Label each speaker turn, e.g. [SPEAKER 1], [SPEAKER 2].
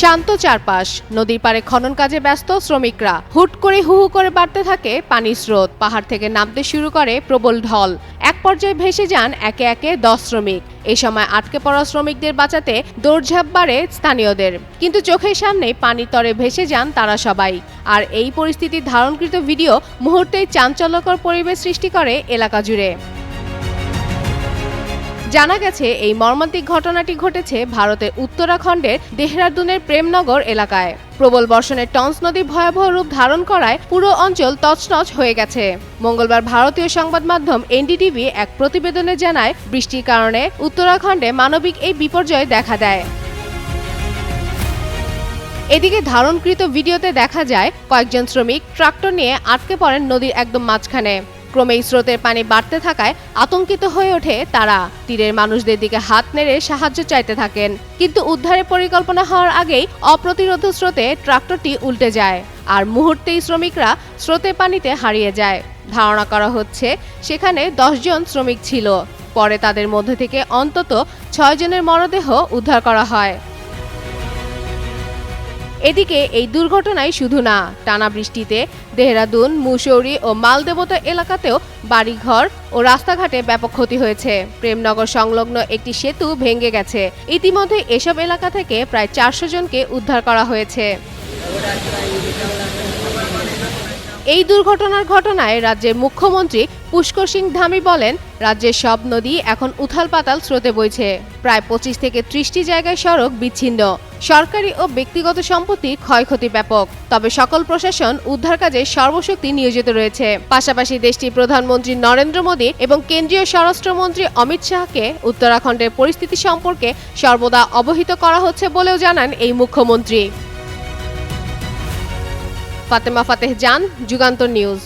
[SPEAKER 1] শান্ত চারপাশ। নদীর পাড়ে খনন কাজে ব্যস্ত শ্রমিকরা। হুট করে হু হু করে বাড়তে থাকে পানির স্রোত। পাহাড় থেকে নামতে শুরু করে প্রবল ঢল। এক পর্যায়ে ভেসে যান একে একে দশ শ্রমিক। এই সময় আটকে পড়া শ্রমিকদের বাঁচাতে দৌড়ঝাঁপ বাড়ে স্থানীয়দের। কিন্তু চোখের সামনে পানির তরে ভেসে যান তারা সবাই। আর এই পরিস্থিতির ধারণকৃত ভিডিও মুহূর্তেই চাঞ্চল্যকর পরিবেশ সৃষ্টি করে এলাকা জুড়ে। জানা গেছে, এই মর্মান্তিক ঘটনাটি ঘটেছে ভারতের উত্তরাখণ্ডের দেহরাদুনের প্রেমনগর এলাকায়। প্রবল বর্ষণের টন্স নদী ভয়াবহ রূপ ধারণ করায় পুরো অঞ্চল তছনছ হয়ে গেছে। মঙ্গলবার ভারতীয় সংবাদ মাধ্যম এনডিটিভি এক প্রতিবেদনে জানায়, বৃষ্টির কারণে উত্তরাখণ্ডে মানবিক এই বিপর্যয় দেখা দেয়। এদিকে ধারণকৃত ভিডিওতে দেখা যায়, কয়েকজন শ্রমিক ট্রাক্টর নিয়ে আটকে পড়েন নদীর একদম মাঝখানে। ক্রমেই স্রোতের পানি বাড়তে থাকায় আতঙ্কিত হয়ে ওঠে তারা। তীরের মানুষদের দিকে হাত নেড়ে সাহায্য চাইতে থাকেন। কিন্তু উদ্ধারের পরিকল্পনা হওয়ার আগেই অপ্রতিরোধ স্রোতে ট্রাক্টরটি উল্টে যায় আর মুহূর্তেই শ্রমিকরা স্রোতের পানিতে হারিয়ে যায়। ধারণা করা হচ্ছে সেখানে জন শ্রমিক ছিল। পরে তাদের মধ্যে থেকে অন্তত ছয় জনের মরদেহ উদ্ধার করা হয়। এদিকে এই দুর্ঘটনায় শুধু না, টানা বৃষ্টিতে দেহরাদুন, মুসৌরি ও মালদেবতা এলাকাতেও বাড়িঘর ও রাস্তাঘাটে ব্যাপক ক্ষতি হয়েছে। প্রেমনগর সংলগ্ন একটি সেতু ভেঙে গেছে। ইতিমধ্যে এসব এলাকা থেকে প্রায় চারশো জনকে উদ্ধার করা হয়েছে। এই দুর্ঘটনার ঘটনায় রাজ্যের মুখ্যমন্ত্রী পুষ্কর সিং ধামি বলেন, রাজ্যের সব নদী এখন উথাল পাতাল স্রোতে বইছে। প্রায় পঁচিশ থেকে ত্রিশটি জায়গায় সড়ক বিচ্ছিন্ন। সরকারি ও ব্যক্তিগত সম্পত্তি ক্ষয়ক্ষতি ব্যাপক, তবে সকল প্রশাসন উদ্ধার কাজে সর্বশক্তি নিয়োজিত রয়েছে। পাশাপাশি দেশটির প্রধানমন্ত্রী নরেন্দ্র মোদী এবং কেন্দ্রীয় স্বরাষ্ট্রমন্ত্রী অমিত শাহকে উত্তরাখণ্ডের পরিস্থিতি সম্পর্কে সর্বদা অবহিত করা হচ্ছে বলেও জানান এই মুখ্যমন্ত্রী। ফাতেমা ফাতেহ জান, যুগান্তর নিউজ।